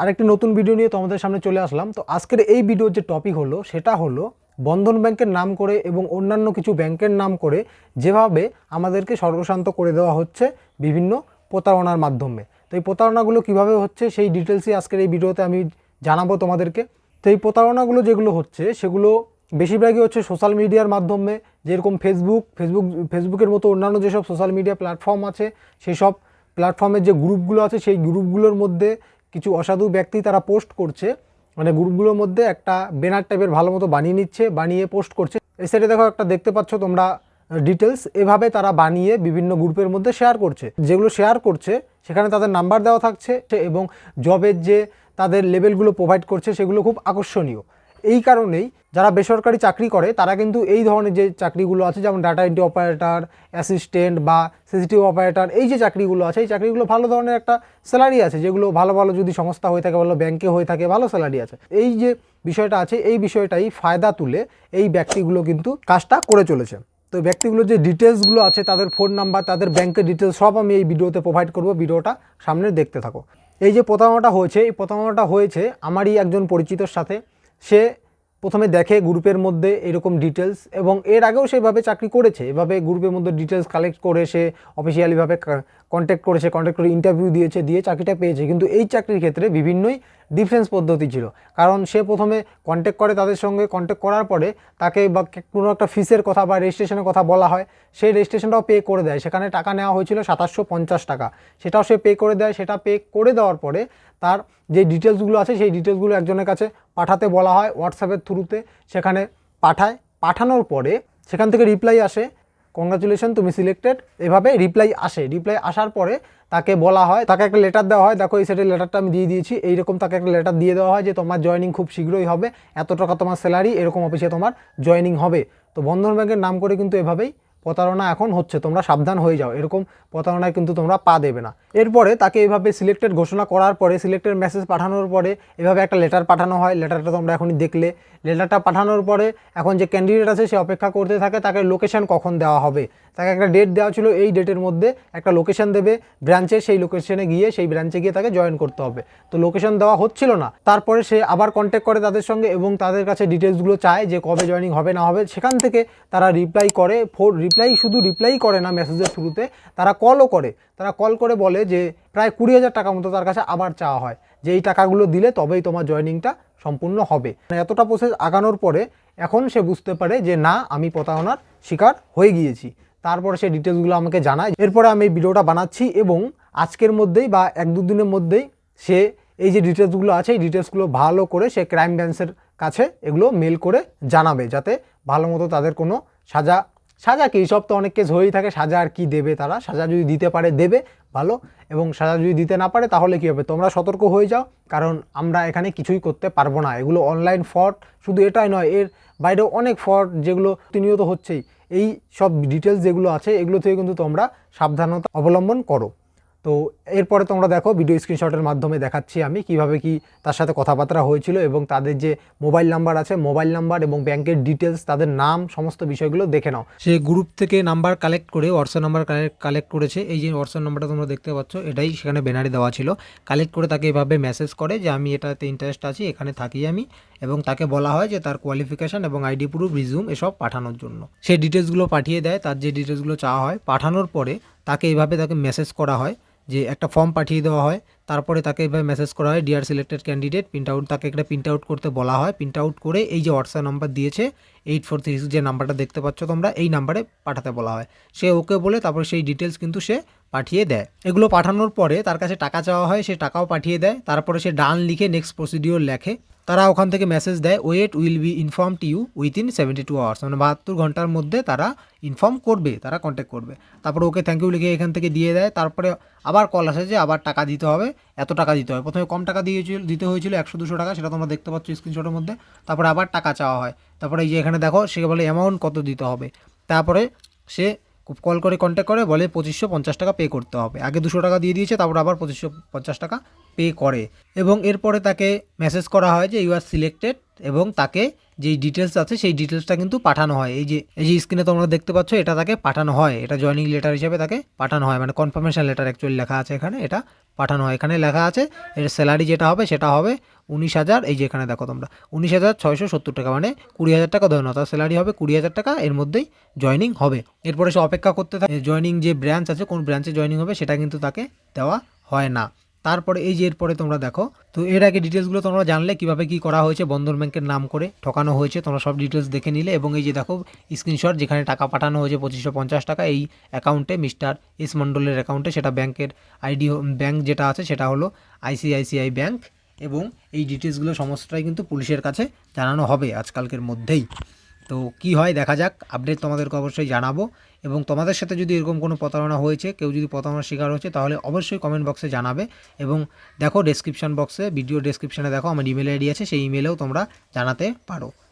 আরেকটি নতুন ভিডিও নিয়ে তোমাদের সামনে চলে আসলাম। তো আজকের এই ভিডিওর যে টপিক হলো, সেটা হলো বন্ধন ব্যাংকের নাম করে এবং অন্যান্য কিছু ব্যাংকের নাম করে যেভাবে আমাদেরকে সর্বশান্ত করে দেওয়া হচ্ছে বিভিন্ন প্রতারণার মাধ্যমে। তো এই প্রতারণাগুলো কীভাবে হচ্ছে, সেই ডিটেলসই আজকের এই ভিডিওতে আমি জানাব তোমাদেরকে। তো এই প্রতারণাগুলো যেগুলো হচ্ছে, সেগুলো বেশিরভাগই হচ্ছে সোশ্যাল মিডিয়ার মাধ্যমে, যেরকম ফেসবুক ফেসবুক ফেসবুকের মতো অন্যান্য যেসব সোশ্যাল মিডিয়া প্ল্যাটফর্ম আছে সেই সব প্ল্যাটফর্মের যে গ্রুপগুলো আছে, সেই গ্রুপগুলোর মধ্যে কিছু অসাধু ব্যক্তি তারা পোস্ট করছে। মানে গ্রুপগুলোর মধ্যে একটা ব্যানার টাইপের ভালো মতো বানিয়ে নিচ্ছে, বানিয়ে পোস্ট করছে। এই সাইডে দেখো একটা দেখতে পাচ্ছ তোমরা ডিটেলস এভাবে তারা বানিয়ে বিভিন্ন গ্রুপের মধ্যে শেয়ার করছে। যেগুলো শেয়ার করছে, সেখানে তাদের নাম্বার দেওয়া থাকছে এবং জবের যে তাদের লেভেলগুলো প্রোভাইড করছে, সেগুলো খুব আকর্ষণীয়। এই কারণেই যারা বেসরকারি চাকরি করে, তারা কিন্তু এই ধরনের যে চাকরিগুলো আছে, যেমন ডাটা এন্ট্রি অপারেটর অ্যাসিস্ট্যান্ট বা সিসিটিভি অপারেটর এই যে চাকরিগুলো আছে, এই চাকরিগুলো ভালো ধরনের একটা স্যালারি আছে, যেগুলো ভালো ভালো যদি সংস্থা হয়ে থাকে, ভালো ব্যাংকে হয়ে থাকে, ভালো স্যালারি আছে। এই যে বিষয়টা আছে, এই বিষয়টাই ফায়দা তুলে এই ব্যক্তিগুলো কিন্তু কাজটা করে চলেছে। তো ব্যক্তিগুলোর যে ডিটেলসগুলো আছে, তাদের ফোন নাম্বার তাদের ব্যাংকের ডিটেলস সব আমি এই ভিডিওতে প্রোভাইড করব, ভিডিওটা সামনে দেখতে থাকো। এই যে প্রতারণাটা হয়েছে, এই প্রতারণাটা হয়েছে আমারই একজন পরিচিতর সাথে। সে প্রথমে দেখে গ্রুপের মধ্যে এরকম ডিটেলস এবং এর আগেও সেভাবে চাকরি করেছে। এভাবে গ্রুপের মধ্যে ডিটেলস কালেক্ট করে সে অফিসিয়ালিভাবে কন্ট্যাক্ট করেছে কন্ট্যাক্ট করে ইন্টারভিউ দিয়েছে, দিয়ে চাকরিটা পেয়েছে। কিন্তু এই চাকরির ক্ষেত্রে বিভিন্নই ডিফারেন্স পদ্ধতি ছিল। কারণ সে প্রথমে কন্ট্যাক্ট করে তাদের সঙ্গে কন্ট্যাক্ট করার পরে তাকে বা কোনো একটা ফিসের কথা বা রেজিস্ট্রেশনের কথা বলা হয়, সেই রেজিস্ট্রেশনটাও পে করে দেয়। সেখানে টাকা নেওয়া হয়েছিল সাতাশশো পঞ্চাশ টাকা। সেটাও সে পে করে দেয়। সেটা পে করে দেওয়ার পরে তার যে ডিটেলসগুলো আছে, সেই ডিটেলসগুলো একজনের কাছে পাঠাতে বলা হয় হোয়াটসঅ্যাপের থ্রুতে সেখানে পাঠায়। পাঠানোর পরে সেখান থেকে রিপ্লাই আসে কংগ্রাচুলেশন তুমি সিলেক্টেড এভাবে রিপ্লাই আসে। রিপ্লাই আসার পরে তাকে বলা হয়, তাকে একটা লেটার দেওয়া হয়। দেখো এই সেটের লেটারটা আমি দিয়ে দিয়েছি। এইরকম তাকে একটা লেটার দিয়ে দেওয়া হয় যে তোমার জয়নিং খুব শীঘ্রই হবে। এত টাকা তোমার স্যালারি এরকম অফিসে তোমার জয়নিং হবে। তো বন্ধন ব্যাংকের নাম করে কিন্তু এভাবেই প্রতারণা এখন হচ্ছে, তোমরা সাবধান হয়ে যাও। এরকম প্রতারণায় কিন্তু তোমরা পা দেবে না। এরপরে তাকে এভাবে সিলেক্টেড ঘোষণা করার পরে, সিলেক্টেড মেসেজ পাঠানোর পরে, এভাবে একটা লেটার পাঠানো হয়। লেটারটা তোমরা এখনই দেখলে। লেটারটা পাঠানোর পরে, এখন যে ক্যান্ডিডেট আছে, সে অপেক্ষা করতে থাকে, তাকে লোকেশন কখন দেওয়া হবে। তাকে একটা ডেট দেওয়া ছিল, এই ডেটের মধ্যে একটা লোকেশন দেবে। ব্রাঞ্চে সেই লোকেশানে গিয়ে, সেই ব্রাঞ্চে গিয়ে তাকে জয়েন করতে হবে। তো লোকেশন দেওয়া হচ্ছিল না। তারপরে সে আবার কন্ট্যাক্ট করে তাদের সঙ্গে এবং তাদের কাছে ডিটেলসগুলো চায় যে কবে জয়েনিং হবে, না হবে। সেখান থেকে তারা রিপ্লাই করে ফোর শুধু রিপ্লাই করে না মেসেজের থ্রুতে তারা কলও করে। তারা কল করে বলে যে, প্রায় কুড়ি হাজার টাকা মতো তার কাছে আবার চাওয়া হয়। যে এই টাকাগুলো দিলে তবেই তোমার জয়েনিংটা সম্পূর্ণ হবে। মানে এতটা প্রসেস আগানোর পরে এখন সে বুঝতে পারে যে, না, আমি প্রতারণার শিকার হয়ে গিয়েছি। তারপরে সে ডিটেলসগুলো আমাকে জানায়। এরপরে আমি এই ভিডিওটা বানাচ্ছি এবং আজকের মধ্যেই বা এক দু দিনের মধ্যেই সে এই যে ডিটেলসগুলো আছে, এই ডিটেলসগুলো ভালো করে সে ক্রাইম ব্রাঞ্চের কাছে এগুলো মেল করে জানাবে। যাতে ভালো মতো তাদের কোনো সাজা সাজা কি? সব তো অনেক কেস হয়েই থাকে। সাজা আর কি দেবে তারা? সাজা যদি দিতে পারে, দেবে। ভালো। এবং সাজা যদি দিতে না পারে, তাহলে কী হবে? তোমরা সতর্ক হয়ে যাও। কারণ আমরা এখানে কিছুই করতে পারব না। এগুলো অনলাইন ফ্রড শুধু এটাই নয়, এর বাইরেও অনেক ফ্রড যেগুলো প্রতিনিয়ত হচ্ছেই। এই সব ডিটেলস যেগুলো আছে, এগুলো থেকে কিন্তু তোমরা সাবধানতা অবলম্বন করো। তো এরপরে তোমরা দেখো ভিডিও স্ক্রিনশটের মাধ্যমে দেখাচ্ছি আমি কীভাবে কি তার সাথে কথাবার্তা হয়েছিল এবং তাদের যে মোবাইল নাম্বার আছে মোবাইল নাম্বার এবং ব্যাংকের ডিটেলস তাদের নাম, সমস্ত বিষয়গুলো দেখে নাও। সে গ্রুপ থেকে নাম্বার কালেক্ট করে হোয়াটসঅ্যাপ নাম্বার কালেক্ট করেছে। এই যে হোয়াটসঅ্যাপ নাম্বারটা তোমরা দেখতে পাচ্ছ, এটাই সেখানে ব্যানারে দেওয়া ছিল। কালেক্ট করে তাকে এভাবে মেসেজ করে যে, আমি এটাতে ইন্টারেস্ট আছি, এখানে থাকি আমি। এবং তাকে বলা হয় যে, তার কোয়ালিফিকেশান এবং আইডি প্রুফ রিজিউম এসব পাঠানোর জন্য। সে ডিটেলসগুলো পাঠিয়ে দেয়, তার যে ডিটেলসগুলো চাওয়া হয়, পাঠানোর পরে তাকে এইভাবে তাকে মেসেজ করা হয়। যে একটা ফর্ম পাঠিয়ে দেওয়া হয়, তারপরে তাকে এভাবে মেসেজ করা হয় dear selected candidate print out তাকে একটা প্রিন্ট আউট করতে বলা হয়। প্রিন্ট আউট করে এই যে হোয়াটসঅ্যাপ নাম্বার দিয়েছে এইট ফোর থ্রি যে নাম্বারটা দেখতে পাচ্ছ তোমরা, এই নাম্বারে পাঠাতে বলা হয়। সে ওকে বলে তারপরে সেই ডিটেলস কিন্তু সে পাঠিয়ে দেয়। এগুলো পাঠানোর পরে তার কাছে টাকা চাওয়া হয়, সে টাকাও পাঠিয়ে দেয়। তারপরে সে ডান লিখে নেক্সট প্রসিডিওর লেখে। তারা ওখান থেকে মেসেজ দেয় wait will be inform to you within seventy two hours মানে বাহাত্তর ঘণ্টার মধ্যে তারা ইনফর্ম করবে, তারা কন্ট্যাক্ট করবে। তারপরে ওকে থ্যাংক ইউ লিখে এখান থেকে দিয়ে দেয়। তারপরে আবার কল আসে যে, আবার টাকা দিতে হবে, এত টাকা দিতে হবে। প্রথমে কম টাকা দিয়েছিল দিতে হয়েছিল একশো দুশো টাকা, সেটা তোমরা দেখতে পাচ্ছ স্ক্রিনশটের মধ্যে। তারপরে আবার টাকা চাওয়া হয়। তারপরে এই যে এখানে দেখো, সে বলে অ্যামাউন্ট কত দিতে হবে? তারপরে সে কল করে কন্ট্যাক্ট করে বলে পঁচিশশো পঞ্চাশ টাকা পে করতে হবে। আগে দুশো টাকা দিয়ে দিয়েছে, তারপর আবার পঁচিশশো পঞ্চাশ টাকা পে করে এবং এরপরে তাকে মেসেজ করা হয় যে ইউ আর সিলেক্টেড এবং তাকে যেই ডিটেলস আছে, সেই ডিটেলসটা কিন্তু পাঠানো হয়। এই যে এই যে স্ক্রিনে তোমরা দেখতে পাচ্ছ, এটা তাকে পাঠানো হয়। এটা জয়নিং লেটার হিসেবে তাকে পাঠানো হয়। মানে কনফার্মেশন লেটার অ্যাকচুয়ালি লেখা আছে এখানে, এটা পাঠানো হয়। এখানে লেখা আছে, এর স্যালারি যেটা হবে, সেটা হবে উনিশ হাজার, এই যে এখানে দেখো তোমরা, উনিশ হাজার ছয়শো সত্তর টাকা। মানে কুড়ি হাজার টাকা ধরে নাও, তার স্যালারি হবে কুড়ি হাজার টাকা, এর মধ্যেই জয়নিং হবে। এরপরে সে অপেক্ষা করতে থাকে জয়নিং যে ব্রাঞ্চ আছে, কোন ব্রাঞ্চে জয়নিং হবে, সেটা কিন্তু তাকে দেওয়া হয় না। তারপরে এই যে এরপরে তোমরা দেখো, তো এর আগে ডিটেলসগুলো তোমরা জানলে কীভাবে কি করা হয়েছে বন্ধন ব্যাংকের নাম করে ঠকানো হয়েছে, তোমরা সব ডিটেলস দেখে নিলে এবং এই যে দেখো স্ক্রিনশট যেখানে টাকা পাঠানো হয়েছে পঁচিশশো পঞ্চাশ টাকা, এই অ্যাকাউন্টে মিস্টার এস মণ্ডলের অ্যাকাউন্টে সেটা ব্যাংকের আইডি ব্যাংক যেটা আছে সেটা হলো আইসিআইসিআই ব্যাংক এবং এই ডিটেলসগুলো সমস্তটাই কিন্তু পুলিশের কাছে জানানো হবে আজকালকের মধ্যেই। তো কি হয় দেখা যাক আপডেট তোমাদেরকে অবশ্যই জানাব। এবং তোমাদের সাথে যদি এরকম কোনো প্রতারণা হয়েছে, কেউ যদি প্রতারণার শিকার হয়েছে, তাহলে অবশ্যই কমেন্ট বক্সে জানাবে। এবং দেখো ডেসক্রিপশান বক্সে ভিডিও ডেসক্রিপশানে দেখো আমার ইমেল আইডি আছে, সেই ইমেলেও তোমরা জানাতে পারো।